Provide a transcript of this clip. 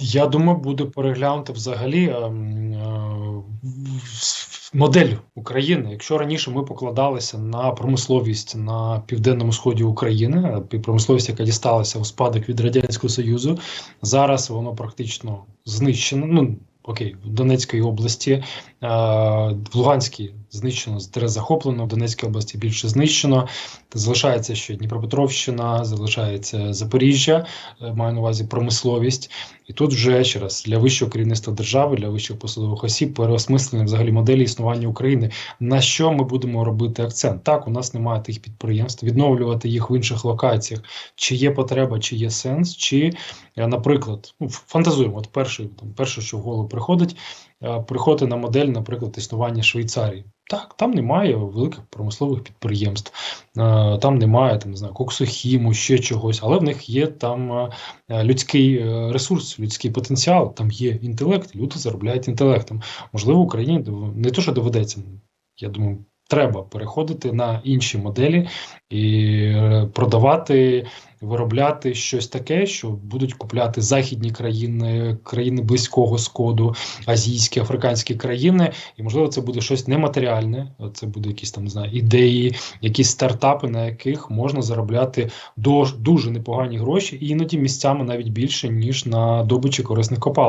Я думаю, буде переглянути взагалі е, е, модель України. Якщо раніше ми покладалися на промисловість на південному сході України, е, промисловість, яка дісталася у спадок від радянського союзу, зараз воно практично знищено. Ну окей, в Донецькій області, в Луганській знищено, захоплено, в Донецькій області більше знищено. Залишається ще Дніпропетровщина, залишається Запоріжжя, е, маю на увазі промисловість. І тут вже ще раз для вищого керівництва держави, для вищих посадових осіб переосмислення взагалі моделі існування України. На що ми будемо робити акцент? Так, у нас немає тих підприємств, відновлювати їх в інших локаціях. Чи є потреба, чи є сенс, чи, е, наприклад, ну фантазуємо. От перше, там перше, що в голову приходить, е, приходити на модель, наприклад, існування Швейцарії. Так, там немає великих промислових підприємств, е, там немає там не знаю, коксохіму, ще чогось, але в них є там е, е, людський е, ресурс, людський потенціал, там є інтелект, люди заробляють інтелектом. Можливо, Україні не то, що доведеться, я думаю, треба переходити на інші моделі і е, продавати, виробляти щось таке, що будуть купляти західні країни, країни близького сходу, азійські, африканські країни, і можливо це буде щось нематеріальне. Це буде якісь там не знаю, ідеї, якісь стартапи, на яких можна заробляти до дуже непогані гроші, і іноді місцями навіть більше ніж на добичі корисних копалин.